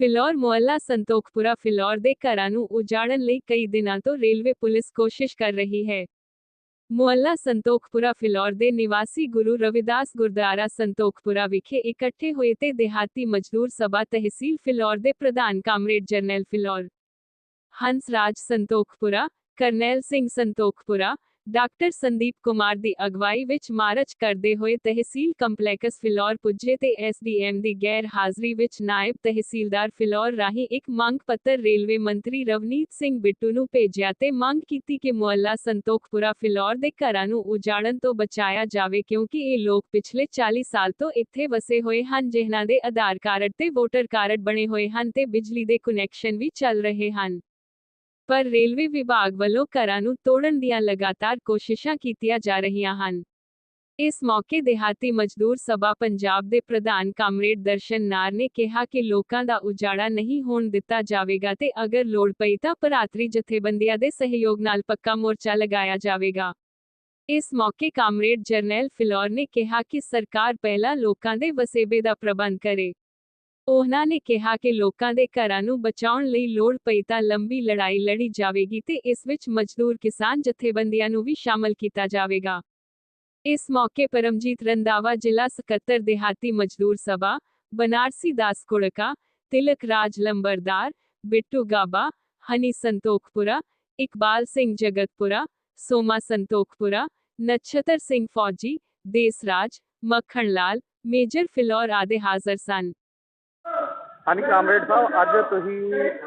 ਫਿਲੌਰ ਮੁਹੱਲਾ ਸੰਤੋਖਪੁਰਾ ਫਿਲੌਰ ਦੇ ਘਰਾਂ ਨੂੰ ਉਜਾੜਨ ਲਈ ਕਈ ਦਿਨਾਂ ਤੋਂ ਰੇਲਵੇ ਪੁਲਿਸ ਕੋਸ਼ਿਸ਼ ਕਰ ਰਹੀ ਹੈ ਮੁਹੱਲਾ ਸੰਤੋਖਪੁਰਾ ਫਿਲੌਰ ਦੇ ਨਿਵਾਸੀ ਗੁਰੂ ਰਵਿਦਾਸ ਗੁਰਦੁਆਰਾ ਸੰਤੋਖਪੁਰਾ ਵਿਖੇ ਇਕੱਠੇ ਹੋਏ ਤੇ ਦਿਹਾਤੀ ਮਜ਼ਦੂਰ ਸਭਾ ਤਹਿਸੀਲ ਫਿਲੌਰ ਦੇ ਪ੍ਰਧਾਨ ਕਾਮਰੇਡ ਜਰਨੈਲ ਫਿਲੌਰ ਹੰਸ ਰਾਜ ਸੰਤੋਖਪੁਰਾ ਕਰਨੈਲ ਸਿੰਘ ਸੰਤੋਖਪੁਰਾ ਡਾਕਟਰ ਸੰਦੀਪ ਕੁਮਾਰ ਦੀ ਅਗਵਾਈ ਵਿੱਚ ਮਾਰਚ ਕਰਦੇ ਹੋਏ ਤਹਿਸੀਲ ਕੰਪਲੈਕਸ ਫਿਲੌਰ ਪੁੱਜੇ ਤੇ ਐਸਡੀਐਮ ਦੀ ਗੈਰ ਹਾਜ਼ਰੀ ਵਿੱਚ ਨਾਇਬ ਤਹਿਸੀਲਦਾਰ ਫਿਲੌਰ ਰਾਹੀਂ ਇੱਕ ਮੰਗ ਪੱਤਰ ਰੇਲਵੇ ਮੰਤਰੀ ਰਵਨੀਤ ਸਿੰਘ ਬਿੱਟੂ ਨੂੰ ਭੇਜਿਆ ਤੇ ਮੰਗ ਕੀਤੀ ਕਿ ਮੁਹੱਲਾ ਸੰਤੋਖਪੁਰਾ ਫਿਲੌਰ ਦੇ ਘਰਾਂ ਨੂੰ ਉਜਾੜਨ ਤੋਂ ਬਚਾਇਆ ਜਾਵੇ ਕਿਉਂਕਿ ਇਹ ਲੋਕ ਪਿਛਲੇ 40 ਸਾਲ ਤੋਂ ਇੱਥੇ ਵਸੇ ਹੋਏ ਹਨ, ਜਿਨ੍ਹਾਂ ਦੇ ਆਧਾਰ ਕਾਰਡ ਤੇ ਵੋਟਰ ਕਾਰਡ ਬਣੇ ਹੋਏ ਹਨ ਤੇ ਬਿਜਲੀ ਦੇ ਕੁਨੈਕਸ਼ਨ ਵੀ ਚੱਲ ਰਹੇ ਹਨ। ਪਰ ਰੇਲਵੇ ਵਿਭਾਗ ਵੱਲੋਂ ਘਰਾਂ ਨੂੰ ਤੋੜਨ ਦੀਆਂ ਲਗਾਤਾਰ ਕੋਸ਼ਿਸ਼ਾਂ ਕੀਤੀਆਂ ਜਾ ਰਹੀਆਂ ਹਨ। ਇਸ ਮੌਕੇ ਦਿਹਾਤੀ ਮਜ਼ਦੂਰ ਸਭਾ ਪੰਜਾਬ ਦੇ ਪ੍ਰਧਾਨ ਕਾਮਰੇਡ ਦਰਸ਼ਨ ਨਾਰ ਨੇ ਕਿਹਾ ਕਿ ਲੋਕਾਂ ਦਾ ਉਜਾੜਾ ਨਹੀਂ ਹੋਣ ਦਿੱਤਾ ਜਾਵੇਗਾ ਤੇ ਅਗਰ ਲੋੜ ਪਈ ਤਾਂ ਭਰਾਤਰੀ ਜਥੇਬੰਦੀਆਂ ਦੇ ਸਹਿਯੋਗ ਨਾਲ ਪੱਕਾ ਮੋਰਚਾ ਲਗਾਇਆ ਜਾਵੇਗਾ। ਇਸ ਮੌਕੇ ਕਾਮਰੇਡ ਜਰਨੈਲ ਫਿਲੌਰ ਨੇ ਕਿਹਾ ਕਿ ਸਰਕਾਰ ਪਹਿਲਾਂ ਲੋਕਾਂ ਦੇ ਵਸੇਬੇ ਦਾ ਪ੍ਰਬੰਧ ਕਰੇ। ਉਹਨਾਂ ਨੇ ਕਿਹਾ ਕਿ ਲੋਕਾਂ ਦੇ ਘਰਾਂ ਨੂੰ ਬਚਾਉਣ ਲਈ ਲੋੜ ਪਈ ਤਾਂ ਲੰਬੀ ਲੜਾਈ ਲੜੀ ਜਾਵੇਗੀ ਤੇ ਇਸ ਵਿੱਚ ਮਜ਼ਦੂਰ ਕਿਸਾਨ ਜਥੇਬੰਦੀਆਂ ਨੂੰ ਵੀ ਸ਼ਾਮਲ ਕੀਤਾ ਜਾਵੇਗਾ। ਇਸ ਮੌਕੇ ਪਰਮਜੀਤ ਰੰਦਾਵਾ ਜ਼ਿਲ੍ਹਾ ਸਕੱਤਰ ਦਿਹਾਤੀ ਮਜ਼ਦੂਰ ਸਭਾ, ਬਨਾਰਸੀ ਦਾਸ ਕੁੜਕਾ ਤਿਲਕ ਰਾਜ ਲੰਬਰਦਾਰ, ਬਿੱਟੂ ਗਾਬਾ, ਹਨੀ ਸੰਤੋਖਪੁਰਾ, ਇਕਬਾਲ ਸਿੰਘ ਜਗਤਪੁਰਾ, ਸੋਮਾ ਸੰਤੋਖਪੁਰਾ, ਨਛੱਤਰ ਸਿੰਘ ਫੌਜੀ ਦੇਸਰਾਜ ਮੱਖਣ ਲਾਲ ਮੇਜਰ ਫਿਲੌਰ ਆਦਿ ਹਾਜ਼ਰ ਸਨ। ਹਾਂਜੀ, ਕਾਮਰੇਡ ਸਾਹਿਬ, ਅੱਜ ਤੁਸੀਂ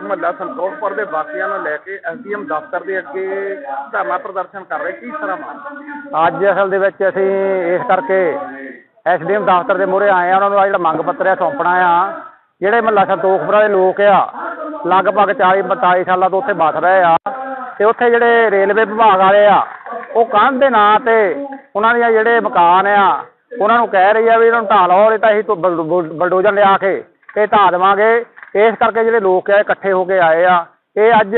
ਮੁਹੱਲਾ ਸੰਤੋਖਪੁਰ ਦੇ ਵਾਸੀਆਂ ਨੂੰ ਲੈ ਕੇ ਐਸਡੀਐਮ ਦਫ਼ਤਰ ਦੇ ਅੱਗੇ ਧਰਨਾ ਪ੍ਰਦਰਸ਼ਨ ਕਰ ਰਹੇ, ਕੀ ਸਾਰਾ ਮਾਮਲਾ? ਅੱਜ ਅਸਲ ਦੇ ਵਿੱਚ ਅਸੀਂ ਇਸ ਕਰਕੇ ਐਸਡੀਐਮ ਦਫ਼ਤਰ ਦੇ ਮੂਹਰੇ ਆਏ ਆ ਉਹਨਾਂ ਨੂੰ ਆ ਜਿਹੜਾ ਮੰਗ ਪੱਤਰ ਆ, ਸੌਂਪਣਾ ਆ। ਜਿਹੜੇ ਮਹੱਲਾ ਸੰਤੋਖਪੁਰ ਦੇ ਲੋਕ ਆ, ਲਗਭਗ 40 42 ਸਾਲਾਂ ਤੋਂ ਉੱਥੇ ਵਸ ਰਹੇ ਆ, ਤੇ ਉੱਥੇ ਜਿਹੜੇ ਰੇਲਵੇ ਵਿਭਾਗ ਵਾਲੇ ਆ, ਉਹ ਕੰਧ ਦੇ ਨਾਂ ਤੇ ਉਹਨਾਂ ਦੀਆਂ ਜਿਹੜੇ ਮਕਾਨ ਆ, ਉਹਨਾਂ ਨੂੰ ਕਹਿ ਰਹੀ ਆ ਵੀ ਇਹਨਾਂ ਨੂੰ ਢਾਹ ਲਓ, ਨਹੀਂ ਤਾਂ ਅਸੀਂ ਤੋਂ ਬਲ- ਬਲਡੋਜ਼ਰ ਲਿਆ ਕੇ ਇਹ ਢਾਹ ਦੇਵਾਂਗੇ। ਇਸ ਕਰਕੇ ਜਿਹੜੇ ਲੋਕ ਆ ਇਕੱਠੇ ਹੋ ਕੇ ਆਏ ਆ। ਇਹ ਅੱਜ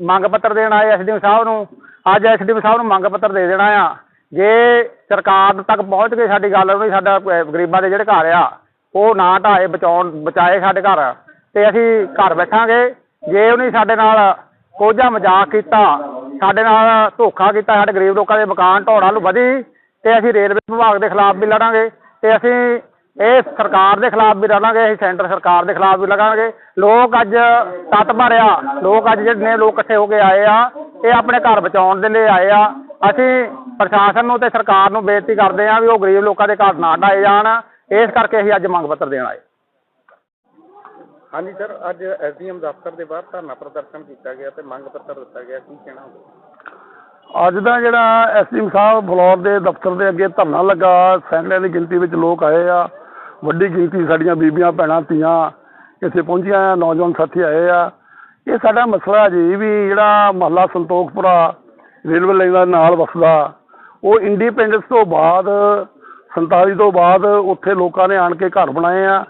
ਮੰਗ ਪੱਤਰ ਦੇਣ ਆਏ ਐਸਡੀਐਮ ਸਾਹਿਬ ਨੂੰ। ਅੱਜ ਐਸਡੀਐਮ ਸਾਹਿਬ ਨੂੰ ਮੰਗ ਪੱਤਰ ਦੇ ਦੇਣਾ ਆ। ਜੇ ਸਰਕਾਰ ਤੱਕ ਪਹੁੰਚ ਕੇ ਸਾਡੀ ਗੱਲ ਵੀ ਸਾਡਾ ਗਰੀਬਾਂ ਦੇ ਜਿਹੜੇ ਘਰ ਆ, ਉਹ ਨਾ ਢਾਏ ਬਚਾਉਣ, ਬਚਾਏ ਸਾਡੇ ਘਰ। ਤੇ ਅਸੀਂ ਘਰ ਬੈਠਾਂਗੇ। ਜੇ ਉਹਨੇ ਸਾਡੇ ਨਾਲ ਕੋਝਾ ਮਜ਼ਾਕ ਕੀਤਾ, ਸਾਡੇ ਨਾਲ ਧੋਖਾ ਕੀਤਾ, ਸਾਡੇ ਗਰੀਬ ਲੋਕਾਂ ਦੇ ਮਕਾਨ ਢੋੜਾਂ ਨੂੰ ਵਧੀ, ਤੇ ਅਸੀਂ ਰੇਲਵੇ ਵਿਭਾਗ ਦੇ ਖਿਲਾਫ ਵੀ ਲੜਾਂਗੇ। ਤੇ ਅਸੀਂ ਇਹ ਸਰਕਾਰ ਦੇ ਖਿਲਾਫ ਵੀ ਲੜਾਂਗੇ ਅਸੀਂ ਸੈਂਟਰ ਸਰਕਾਰ ਦੇ ਖਿਲਾਫ ਵੀ ਲੜਾਂਗੇ। ਲੋਕ ਅੱਜ ਤੱਤ ਭਰਿਆ ਲੋਕ ਅੱਜ ਜਿਹੜੇ ਨੇ ਲੋਕ ਇਕੱਠੇ ਹੋ ਕੇ ਆਏ ਆ ਇਹ ਆਪਣੇ ਘਰ ਬਚਾਉਣ ਦੇ ਲਈ ਆਏ ਆ। ਅਸੀਂ ਪ੍ਰਸ਼ਾਸਨ ਨੂੰ ਤੇ ਸਰਕਾਰ ਨੂੰ ਬੇਨਤੀ ਕਰਦੇ ਆ ਵੀ ਉਹ ਗਰੀਬ ਲੋਕਾਂ ਦੇ ਘਰ ਨਾ ਢਾਏ ਜਾਣ। ਇਸ ਕਰਕੇ ਅਸੀਂ ਅੱਜ ਮੰਗ ਪੱਤਰ ਦੇਣ ਆਏ। ਹਾਂਜੀ ਸਰ ਅੱਜ ਐਸਡੀਐਮ ਦਫ਼ਤਰ ਦੇ ਬਾਹਰ ਧਰਨਾ ਪ੍ਰਦਰਸ਼ਨ ਕੀਤਾ ਗਿਆ ਤੇ ਮੰਗ ਪੱਤਰ ਦਿੱਤਾ ਗਿਆ। ਕੀ ਕਹਿਣਾ ਹੋਵੇ ਅੱਜ ਦਾ ਜਿਹੜਾ ਐਸਐਮ ਸਾਹਿਬ ਫਲੋਰ ਦੇ ਦਫ਼ਤਰ ਦੇ ਅੱਗੇ ਧਰਨਾ ਲੱਗਾ ਸੈਂਕੜਿਆਂ ਦੀ ਗਿਣਤੀ ਵਿੱਚ ਲੋਕ ਆਏ ਆ। ਵੱਡੀ ਗਿਣਤੀ ਸਾਡੀਆਂ ਬੀਬੀਆਂ, ਭੈਣਾਂ, ਧੀਆਂ, ਇੱਥੇ ਪਹੁੰਚੀਆਂ ਆ, ਨੌਜਵਾਨ ਸਾਥੀ ਆਏ ਆ। ਇਹ ਸਾਡਾ ਮਸਲਾ ਜੀ ਵੀ ਜਿਹੜਾ ਮਹੱਲਾ ਸੰਤੋਖਪੁਰਾ ਰੇਲਵੇ ਲਾਈਨ ਦੇ ਨਾਲ ਵਸਦਾ, ਉਹ ਇੰਡੀਪੈਂਡੈਂਸ ਤੋਂ ਬਾਅਦ 47 ਤੋਂ ਬਾਅਦ ਉੱਥੇ ਲੋਕਾਂ ਨੇ ਆਣ ਕੇ ਘਰ ਬਣਾਏ ਆ।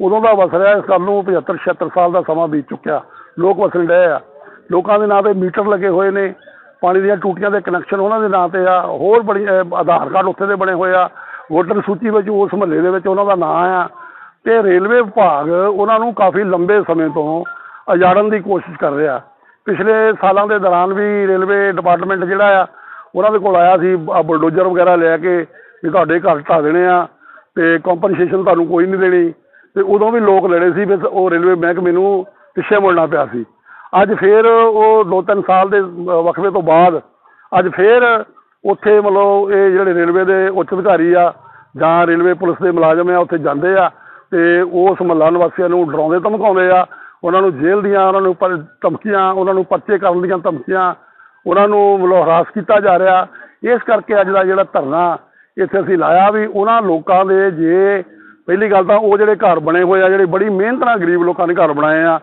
ਉਦੋਂ ਦਾ ਵਸ ਰਿਹਾ ਇਸ ਗੱਲ ਨੂੰ 75 76 ਸਾਲ ਦਾ ਸਮਾਂ ਬੀਤ ਚੁੱਕਿਆ। ਲੋਕ ਵਸਣ ਰਹੇ ਆ। ਲੋਕਾਂ ਦੇ ਨਾਂ ਤੇ ਮੀਟਰ ਲੱਗੇ ਹੋਏ ਨੇ, ਪਾਣੀ ਦੀਆਂ ਟੂਟੀਆਂ ਦੇ ਕਨੈਕਸ਼ਨ ਉਹਨਾਂ ਦੇ ਨਾਂ ਤੇ ਆ। ਹੋਰ ਬੜੀ ਆਧਾਰ ਕਾਰਡ ਉੱਥੇ ਦੇ ਬਣੇ ਹੋਏ ਆ। ਵੋਟਰ ਸੂਚੀ ਵਿੱਚ ਉਸ ਮਹੱਲੇ ਦੇ ਵਿੱਚ ਉਹਨਾਂ ਦਾ ਨਾਂ ਆ ਤੇ ਰੇਲਵੇ ਵਿਭਾਗ ਉਹਨਾਂ ਨੂੰ ਕਾਫੀ ਲੰਬੇ ਸਮੇਂ ਤੋਂ ਉਜਾੜਨ ਦੀ ਕੋਸ਼ਿਸ਼ ਕਰ ਰਿਹਾ। ਪਿਛਲੇ ਸਾਲਾਂ ਦੇ ਦੌਰਾਨ ਵੀ ਰੇਲਵੇ ਡਿਪਾਰਟਮੈਂਟ ਜਿਹੜਾ ਆ, ਉਹਨਾਂ ਦੇ ਕੋਲ ਆਇਆ ਸੀ ਬਲਡੋਜਰ ਵਗੈਰਾ ਲੈ ਕੇ ਵੀ ਤੁਹਾਡੇ ਘਰ ਢਾਹ ਦੇਣੇ ਆ ਤੇ ਕੰਪਨਸੇਸ਼ਨ ਤੁਹਾਨੂੰ ਕੋਈ ਨਹੀਂ ਦੇਣੀ। ਤੇ ਉਦੋਂ ਵੀ ਲੋਕ ਲੜੇ ਸੀ ਫਿਰ ਉਹ ਰੇਲਵੇ ਮਹਿਕਮੇ ਨੂੰ ਪਿੱਛੇ ਮੁੜਨਾ ਪਿਆ ਸੀ। ਅੱਜ ਫੇਰ ਉਹ ਦੋ ਤਿੰਨ ਸਾਲ ਦੇ ਵਕਫੇ ਤੋਂ ਬਾਅਦ ਅੱਜ ਫੇਰ ਉੱਥੇ ਮਤਲਬ ਇਹ ਜਿਹੜੇ ਰੇਲਵੇ ਦੇ ਉੱਚ ਅਧਿਕਾਰੀ ਆ ਜਾਂ ਰੇਲਵੇ ਪੁਲਿਸ ਦੇ ਮੁਲਾਜ਼ਮ ਆ, ਉੱਥੇ ਜਾਂਦੇ ਆ ਅਤੇ ਉਸ ਮਹੱਲਾ ਨਿਵਾਸੀਆਂ ਨੂੰ ਡਰਾਉਂਦੇ, ਧਮਕਾਉਂਦੇ ਆ। ਉਹਨਾਂ ਨੂੰ ਜੇਲ੍ਹ ਦੀਆਂ ਉਹਨਾਂ ਨੂੰ ਪਰ ਧਮਕੀਆਂ, ਉਹਨਾਂ ਨੂੰ ਪਰਚੇ ਕਰਨ ਦੀਆਂ ਧਮਕੀਆਂ, ਉਹਨਾਂ ਨੂੰ ਮਤਲਬ ਹਰਾਸ ਕੀਤਾ ਜਾ ਰਿਹਾ। ਇਸ ਕਰਕੇ ਅੱਜ ਦਾ ਜਿਹੜਾ ਧਰਨਾ ਇੱਥੇ ਅਸੀਂ ਲਾਇਆ ਵੀ ਉਹਨਾਂ ਲੋਕਾਂ ਦੇ ਜੇ ਪਹਿਲੀ ਗੱਲ ਤਾਂ ਉਹ ਜਿਹੜੇ ਘਰ ਬਣੇ ਹੋਏ ਆ, ਜਿਹੜੇ ਬੜੀ ਮਿਹਨਤ ਨਾਲ ਗਰੀਬ ਲੋਕਾਂ ਨੇ ਘਰ ਬਣਾਏ ਆ,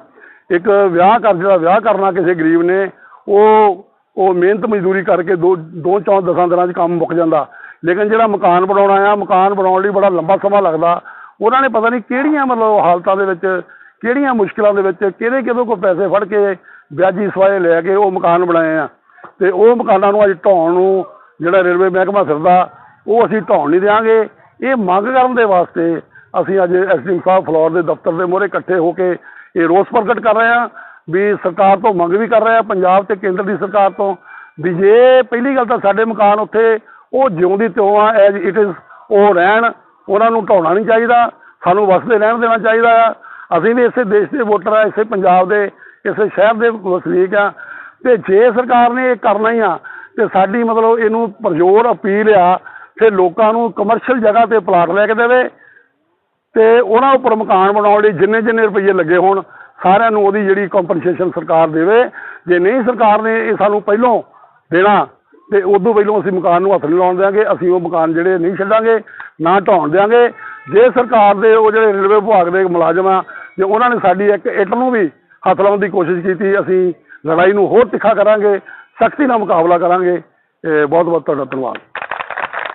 ਇੱਕ ਵਿਆਹ ਕਰ ਜਿਹੜਾ ਵਿਆਹ ਕਰਨਾ ਕਿਸੇ ਗਰੀਬ ਨੇ, ਉਹ ਉਹ ਮਿਹਨਤ ਮਜ਼ਦੂਰੀ ਕਰਕੇ ਦੋ ਦੋ ਚੌਂ ਦਸਾਂ ਦਿਨਾਂ 'ਚ ਕੰਮ ਮੁੱਕ ਜਾਂਦਾ। ਲੇਕਿਨ ਜਿਹੜਾ ਮਕਾਨ ਬਣਾਉਣਾ ਆ ਮਕਾਨ ਬਣਾਉਣ ਲਈ ਬੜਾ ਲੰਬਾ ਸਮਾਂ ਲੱਗਦਾ। ਉਹਨਾਂ ਨੇ ਪਤਾ ਨਹੀਂ ਕਿਹੜੀਆਂ ਮਤਲਬ ਹਾਲਤਾਂ ਦੇ ਵਿੱਚ, ਕਿਹੜੀਆਂ ਮੁਸ਼ਕਲਾਂ ਦੇ ਵਿੱਚ, ਕਿਹਦੇ ਕਿਹਦੇ ਕੋਲ ਪੈਸੇ ਫੜ ਕੇ ਵਿਆਜੀ ਸਵਾਏ ਲੈ ਕੇ ਉਹ ਮਕਾਨ ਬਣਾਏ ਆ। ਤੇ ਉਹ ਮਕਾਨਾਂ ਨੂੰ ਅੱਜ ਢਾਉਣ ਨੂੰ ਜਿਹੜਾ ਰੇਲਵੇ ਮਹਿਕਮਾ ਫਿਰਦਾ, ਉਹ ਅਸੀਂ ਢਾਉਣ ਨਹੀਂ ਦਿਆਂਗੇ। ਇਹ ਮੰਗ ਕਰਨ ਦੇ ਵਾਸਤੇ ਅਸੀਂ ਅੱਜ ਐਸਡੀਐਮ ਸਾਹਿਬ ਫਲੋਰ ਦੇ ਦਫ਼ਤਰ ਦੇ ਮੂਹਰੇ ਇਕੱਠੇ ਹੋ ਕੇ ਇਹ ਰੋਸ ਪ੍ਰਗਟ ਕਰ ਰਹੇ ਹਾਂ। ਵੀ ਸਰਕਾਰ ਤੋਂ ਮੰਗ ਵੀ ਕਰ ਰਹੇ ਹਾਂ ਪੰਜਾਬ ਤੇ ਕੇਂਦਰ ਦੀ ਸਰਕਾਰ ਤੋਂ, ਵੀ ਜੇ ਪਹਿਲੀ ਗੱਲ ਤਾਂ ਸਾਡੇ ਮਕਾਨ ਉੱਥੇ ਉਹ ਜਿਉਂ ਦੀ ਤਿਉਂ ਆ ਐਜ਼ ਇਟ ਇਜ਼ ਉਹ ਰਹਿਣ, ਉਹਨਾਂ ਨੂੰ ਢਾਉਣਾ ਨਹੀਂ ਚਾਹੀਦਾ, ਸਾਨੂੰ ਵਸਦੇ ਰਹਿਣ ਦੇਣਾ ਚਾਹੀਦਾ ਆ। ਅਸੀਂ ਵੀ ਇਸੇ ਦੇਸ਼ ਦੇ ਵੋਟਰ ਆ, ਇਸੇ ਪੰਜਾਬ ਦੇ, ਇਸੇ ਸ਼ਹਿਰ ਦੇ ਵਸਨੀਕ ਆ। ਤੇ ਜੇ ਸਰਕਾਰ ਨੇ ਇਹ ਕਰਨਾ ਹੀ ਆ, ਤੇ ਸਾਡੀ ਮਤਲਬ ਇਹਨੂੰ ਪਰਜ਼ੋਰ ਅਪੀਲ ਆ ਕਿ ਲੋਕਾਂ ਨੂੰ ਕਮਰਸ਼ੀਅਲ ਜਗ੍ਹਾ ਤੇ ਪਲਾਟ ਲੈ ਕੇ ਦੇਵੇ, ਤੇ ਉਹਨਾਂ ਉੱਪਰ ਮਕਾਨ ਬਣਾਉਣ ਲਈ ਜਿੰਨੇ ਜਿੰਨੇ ਰੁਪਏ ਲੱਗੇ ਹੋਣ ਸਾਰਿਆਂ ਨੂੰ ਉਹਦੀ ਜਿਹੜੀ ਕੰਪਨਸੇਸ਼ਨ ਸਰਕਾਰ ਦੇਵੇ। ਜੇ ਨਹੀਂ ਸਰਕਾਰ ਨੇ ਇਹ ਸਾਨੂੰ ਪਹਿਲੋਂ ਦੇਣਾ, ਤੇ ਉਦੋਂ ਪਹਿਲੋਂ ਅਸੀਂ ਮਕਾਨ ਨੂੰ ਹੱਥ ਨਹੀਂ ਲਾਉਣ ਦਿਆਂਗੇ, ਅਸੀਂ ਉਹ ਮਕਾਨ ਜਿਹੜੇ ਨਹੀਂ ਛੱਡਾਂਗੇ, ਨਾ ਢਾਉਣ ਦਿਆਂਗੇ। ਜੇ ਸਰਕਾਰ ਦੇ ਉਹ ਜਿਹੜੇ ਰੇਲਵੇ ਵਿਭਾਗ ਦੇ ਮੁਲਾਜ਼ਮ ਆ, ਜੇ ਉਹਨਾਂ ਨੇ ਸਾਡੀ ਇੱਕ ਇੱਟ ਨੂੰ ਵੀ ਹੱਥ ਲਾਉਣ ਦੀ ਕੋਸ਼ਿਸ਼ ਕੀਤੀ, ਅਸੀਂ ਲੜਾਈ ਨੂੰ ਹੋਰ ਤਿੱਖਾ ਕਰਾਂਗੇ, ਸਖਤੀ ਨਾਲ ਮੁਕਾਬਲਾ ਕਰਾਂਗੇ। ਬਹੁਤ ਬਹੁਤ ਤੁਹਾਡਾ ਧੰਨਵਾਦ।